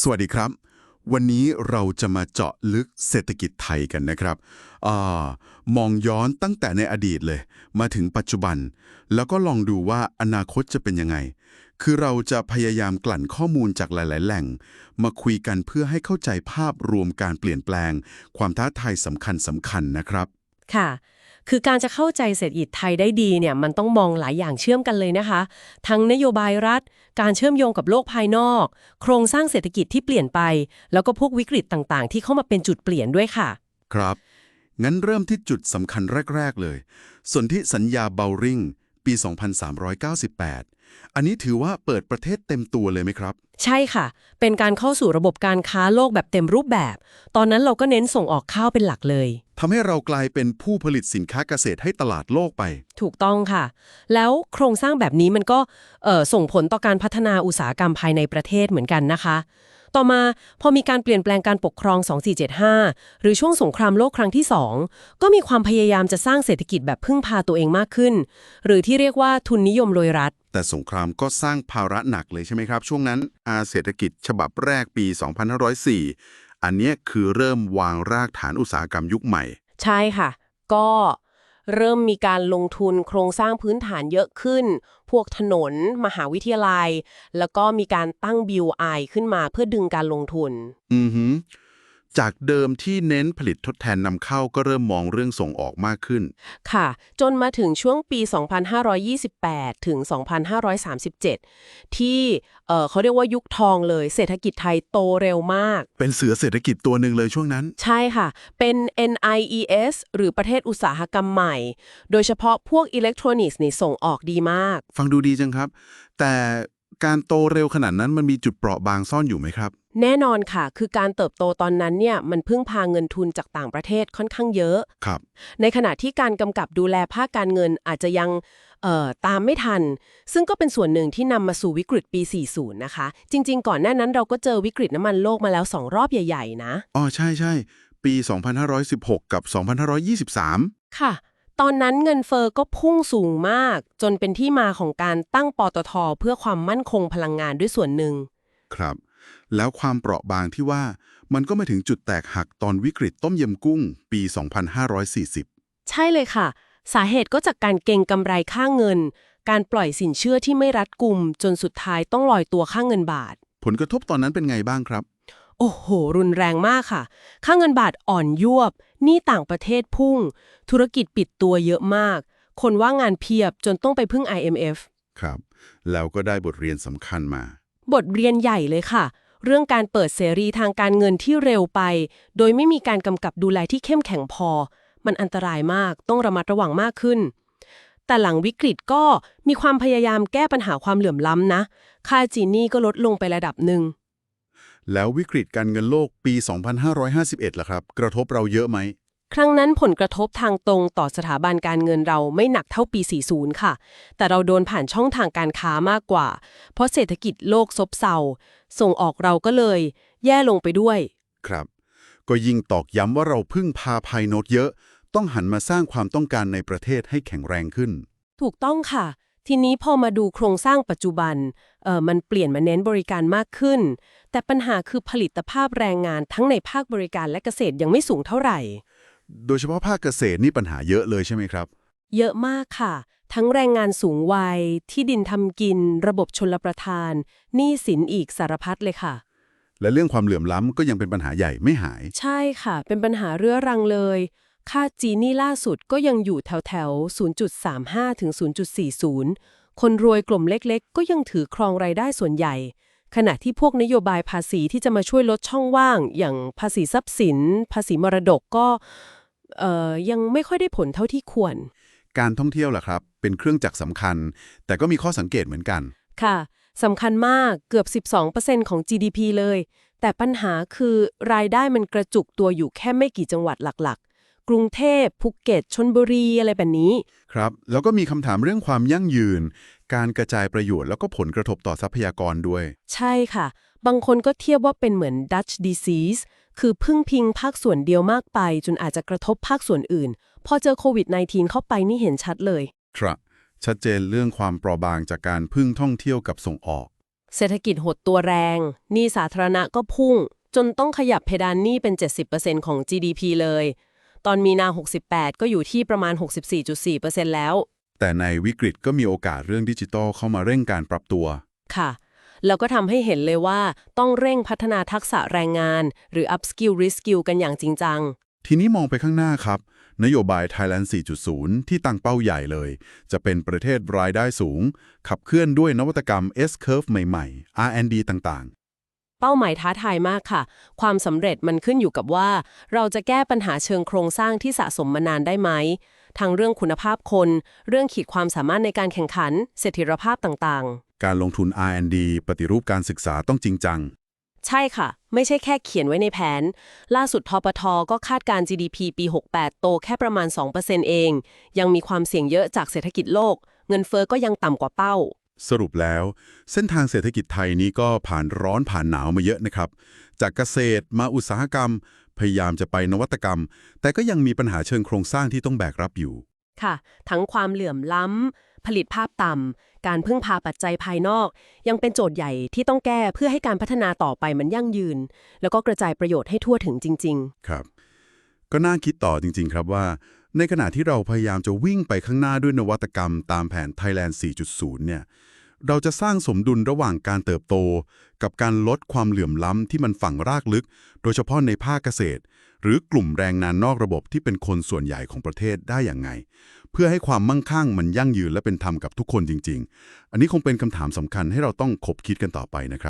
สวัสดีครับ วันนี้เราจะมาเจาะลึกเศรษฐกิจไทยกันนะครับอมองย้อนตั้งแต่ในอดีตเลย มาถึงปัจจุบัน แล้วก็ลองดูว่าอนาคตจะเป็นยังไง คือเราจะพยายามกลั่นข้อมูลจากหลาย ๆ แหล่ง มาคุยกันเพื่อให้เข้าใจภาพรวมการเปลี่ยนแปลง ความท้าทายสำคัญสำคัญนะครับ ค่ะ คือการจะเข้าใจเศรษฐกิจไทยได้ดีเนี่ยมันต้องมองหลายอย่างเชื่อมกันเลยนะคะ ทั้งนโยบายรัฐ การเชื่อมโยงกับโลกภายนอก โครงสร้างเศรษฐกิจที่เปลี่ยนไป แล้วก็พวกวิกฤตต่างๆ ที่เข้ามาเป็นจุดเปลี่ยนด้วยค่ะ ครับ งั้นเริ่มที่จุดสำคัญแรก ๆ เลย ส่วนที่สัญญาเบลริง ปี 2398 อันนี้ถือว่าเปิดประเทศเต็มตัวเลยไหมครับ ใช่ค่ะ เป็นการเข้าสู่ระบบการค้าโลกแบบเต็มรูปแบบ ตอนนั้นเราก็เน้นส่งออกข้าวเป็นหลักเลยทำให้เรากลายเป็นผู้ผลิตสินค้าเกษตรให้ตลาดโลกไป ถูกต้องค่ะ แล้วโครงสร้างแบบนี้มันก็เอ่อส่งผลต่อการพัฒนาอุตสาหกรรมภายในประเทศเหมือนกันนะคะ ต่อมาพอมีการเปลี่ยนแปลงการปกครอง 2475 หรือช่วงสงครามโลกครั้งที่ 2 ก็มีความพยายามจะสร้างเศรษฐกิจแบบพึ่งพาตัวเองมากขึ้น หรือที่เรียกว่าทุนนิยมโดยรัฐ แต่สงครามก็สร้างภาระหนักเลยใช่ไหมครับ ช่วงนั้นอาเศรษฐกิจฉบับแรกปี 2504 อันเนี้ยคือเริ่มวางรากฐานอุตสาหกรรมยุคใหม่ ใช่ค่ะ ก็ เริ่มมีการลงทุนโครงสร้างพื้นฐานเยอะขึ้น พวกถนน มหาวิทยาลัย แล้วก็มีการตั้ง BOI ขึ้นมาเพื่อดึงการลงทุน อือหือ จากเดิมที่เน้นผลิตทดแทนนำเข้าก็เริ่มมองเรื่องส่งออกมากขึ้น ค่ะ จนมาถึงช่วงปี 2528 ถึง 2537 ที่เอ่อเขาเรียกว่ายุคทองเลย เศรษฐกิจไทยโตเร็วมาก เป็นเสือเศรษฐกิจตัวหนึ่งเลยช่วงนั้น ใช่ค่ะ เป็น NIES หรือประเทศอุตสาหกรรมใหม่ โดยเฉพาะพวกอิเล็กทรอนิกส์นี่ส่งออกดีมาก ฟังดูดีจังครับ แต่การโตเร็วขนาดนั้นมันมีจุดเปราะบางซ่อนอยู่ไหมครับ แน่นอนค่ะ คือการเติบโตตอนนั้นเนี่ยมันพึ่งพาเงินทุนจากต่างประเทศค่อนข้างเยอะ ครับ ในขณะที่การกำกับดูแลภาคการเงินอาจจะยังเอ่อตามไม่ทัน ซึ่งก็เป็นส่วนหนึ่งที่นำมาสู่วิกฤตปี 40 นะคะ จริง ๆ ก่อนหน้านั้นเราก็เจอวิกฤตน้ำมันโลกมาแล้ว 2 รอบใหญ่ ๆ นะ อ๋อ ใช่ใช่ปี 2516 กับ 2523 ค่ะ ตอนนั้นเงินเฟอ้อก็พุ่งสูงมาก จนเป็นที่มาของการตั้งปตทเพื่อความมั่นคงพลังงานด้วยส่วนหนึ่ง ครับ แล้วความเปราะบางที่ว่ามันก็มาถึงจุดแตกหักตอนวิกฤตต้มยำกุ้ง ปี 2540 ใช่เลยค่ะ สาเหตุก็จากการเก็งกำไรค่าเงิน การปล่อยสินเชื่อที่ไม่รัดกุม จนสุดท้ายต้องลอยตัวค่าเงินบาท ผลกระทบตอนนั้นเป็นไงบ้างครับ โอ้โห รุนแรงมากค่ะ ค่าเงินบาทอ่อนยวบหนี้ต่างประเทศพุ่ง ธุรกิจปิดตัวเยอะมาก คนว่างงานเพียบจนต้องไปพึ่ง IMF ครับ แล้วก็ได้บทเรียนสำคัญมา บทเรียนใหญ่เลยค่ะ เรื่องการเปิดเสรีทางการเงินที่เร็วไป โดยไม่มีการกำกับดูแลที่เข้มแข็งพอ มันอันตรายมากต้องระมัดระวังมากขึ้น แต่หลังวิกฤตก็มีความพยายามแก้ปัญหาความเหลื่อมล้ำนะ ค่าจีนนี่ก็ลดลงไประดับหนึ่งแล้ววิกฤตการเงินโลกปี 2551ล่ะครับ กระทบเราเยอะไหม ครั้งนั้นผลกระทบทางตรงต่อสถาบันการเงินเราไม่หนักเท่าปี 40 ค่ะ แต่เราโดนผ่านช่องทางการค้ามากกว่า เพราะเศรษฐกิจโลกซบเซา ส่งออกเราก็เลย แย่ลงไปด้วย ครับ ก็ยิ่งตอกย้ำว่าเราพึ่งพาภายนอกเยอะ ต้องหันมาสร้างความต้องการในประเทศให้แข็งแรงขึ้น ถูกต้องค่ะ ทีนี้พอมาดูโครงสร้างปัจจุบันเอ่อมันเปลี่ยนมาเน้นบริการมากขึ้น แต่ปัญหาคือผลิตภาพแรงงานทั้งในภาคบริการและเกษตรยังไม่สูงเท่าไหร่ โดยเฉพาะภาคเกษตรนี่ปัญหาเยอะเลยใช่ไหมครับ เยอะมากค่ะ ทั้งแรงงานสูงวัย ที่ดินทำกิน ระบบชลประทานหนี้สินอีกสารพัดเลยค่ะ และเรื่องความเหลื่อมล้ำก็ยังเป็นปัญหาใหญ่ไม่หาย ใช่ค่ะ เป็นปัญหาเรื้อรังเลย ค่าจีนี่ล่าสุดก็ยังอยู่แถวแถวๆ0.35 ถึง 0.40 คนรวยกลุ่มเล็กๆ ก็ยังถือครองรายได้ส่วนใหญ่ ขณะที่พวกนโยบายภาษีที่จะมาช่วยลดช่องว่าง อย่างภาษีทรัพย์สิน ภาษีมรดกก็เอ่อ ยังไม่ค่อยได้ผลเท่าที่ควร การท่องเที่ยวล่ะครับ เป็นเครื่องจักรสำคัญ แต่ก็มีข้อสังเกตเหมือนกัน ค่ะสำคัญมากเกือบ 12%ของ GDP เลย แต่ปัญหาคือรายได้มันกระจุกตัวอยู่แค่ไม่กี่จังหวัดหลักๆ กรุงเทพภูเก็ตชนบุรีอะไรแบบนี้ ครับ แล้วก็มีคำถามเรื่องความยั่งยืน การกระจายประโยชน์แล้วก็ผลกระทบต่อทรัพยากรด้วย ใช่ค่ะ บางคนก็เทียบว่าเป็นเหมือน Dutch disease คือพึ่งพิงภาคส่วนเดียวมากไป จนอาจจะกระทบภาคส่วนอื่น พอเจอโควิด -19 เข้าไปนี่เห็นชัดเลย ครับ ชัดเจนเรื่องความเปราะบางจากการพึ่งท่องเที่ยวกับส่งออก เศรษฐกิจหดตัวแรงหนี้สาธารณะก็พุ่ง จนต้องขยับเพดานหนี้เป็น 70%ของ GDP เลย ตอนมีนา 68 ก็อยู่ที่ประมาณ 64.4%แล้ว แต่ในวิกฤตก็มีโอกาสเรื่องดิจิทัลเข้ามาเร่งการปรับตัว ค่ะ แล้วก็ทำให้เห็นเลยว่าต้องเร่งพัฒนาทักษะแรงงาน หรือ upskill reskill กันอย่างจริงจัง ทีนี้มองไปข้างหน้าครับ นโยบาย Thailand 4.0 ที่ตั้งเป้าใหญ่เลย จะเป็นประเทศรายได้สูง ขับเคลื่อนด้วยนวัตกรรม S-curve ใหม่ๆ R&D ต่างเป้าหมายท้าทายมากค่ะ ความสำเร็จมันขึ้นอยู่กับว่า เราจะแก้ปัญหาเชิงโครงสร้างที่สะสมมานานได้ไหม ทั้งเรื่องคุณภาพคน เรื่องขีดความสามารถในการแข่งขัน เสถียรภาพต่างๆ การลงทุน R&D ปฏิรูปการศึกษาต้องจริงจังๆใช่ค่ะ ไม่ใช่แค่เขียนไว้ในแผน ล่าสุดทปทก็คาดการ GDP ปี 68 โตแค่ประมาณ 2%เอง ยังมีความเสี่ยงเยอะจากเศรษฐกิจโลก เงินเฟอ้อก็ยังต่ำกว่าเป้า สรุปแล้ว เส้นทางเศรษฐกิจไทยนี้ก็ผ่านร้อนผ่านหนาวมาเยอะนะครับ จากเกษตรมาอุตสาหกรรม พยายามจะไปนวัตกรรม แต่ก็ยังมีปัญหาเชิงโครงสร้างที่ต้องแบกรับอยู่ ค่ะ ทั้งความเหลื่อมล้ำ ผลิตภาพต่ำ การพึ่งพาปัจจัยภายนอก ยังเป็นโจทย์ใหญ่ที่ต้องแก้เพื่อให้การพัฒนาต่อไปมันยั่งยืน แล้วก็กระจายประโยชน์ให้ทั่วถึงจริง ๆ ครับ ก็น่าคิดต่อจริง ๆ ครับว่า ในขณะที่เราพยายามจะวิ่งไปข้างหน้าด้วยนวัตกรรม ตามแผน Thailand 4.0 เนี่ย เราจะสร้างสมดุลระหว่างการเติบโต กับการลดความเหลื่อมล้ำที่มันฝังรากลึก โดยเฉพาะในภาคเกษตร หรือกลุ่มแรงงานนอกระบบที่เป็นคนส่วนใหญ่ของประเทศได้อย่างไง เพื่อให้ความมั่งคั่งมันยั่งยืนและเป็นธรรมกับทุกคนจริง ๆ อันนี้คงเป็นคำถามสำคัญให้เราต้องคบคิดกันต่อไปนะครับ